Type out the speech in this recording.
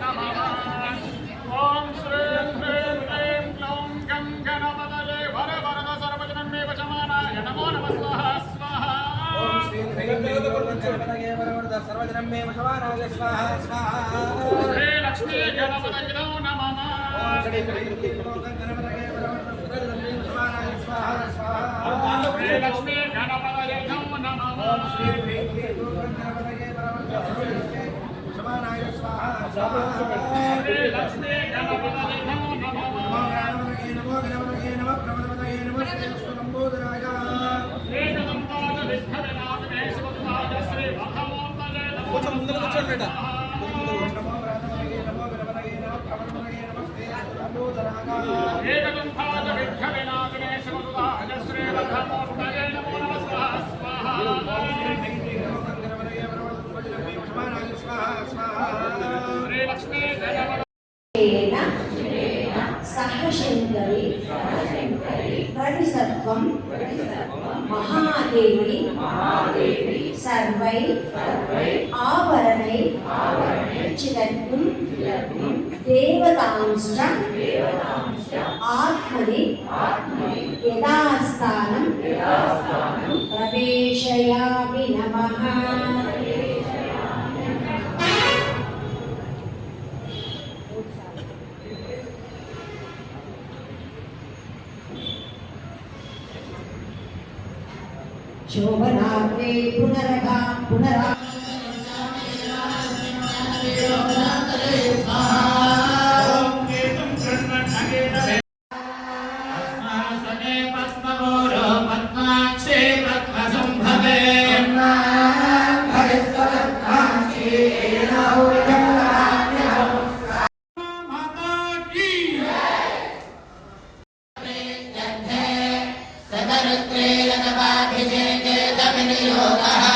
Come on. సర్వజనం మే వశవానాయ స్వాహ స్వాహ. శ్రీ లక్ష్మీ గణపతయో నమః. శ్రీ లక్ష్మీ గణపతయో నమః. శ్రీ లక్ష్మీ గణపతయో శ్రీ కూర్చోండి గణపతి సహశంకరి పరిసత్వం మహాదేవి சர்வை ஆவரணை சிலர்க்கும் தேவதாம்ச ஆத்மனி யதாஸ்தானம் பிரவேஷயாமி நமஹா. శోభనాగ్రే పునరగా పునరా Allah.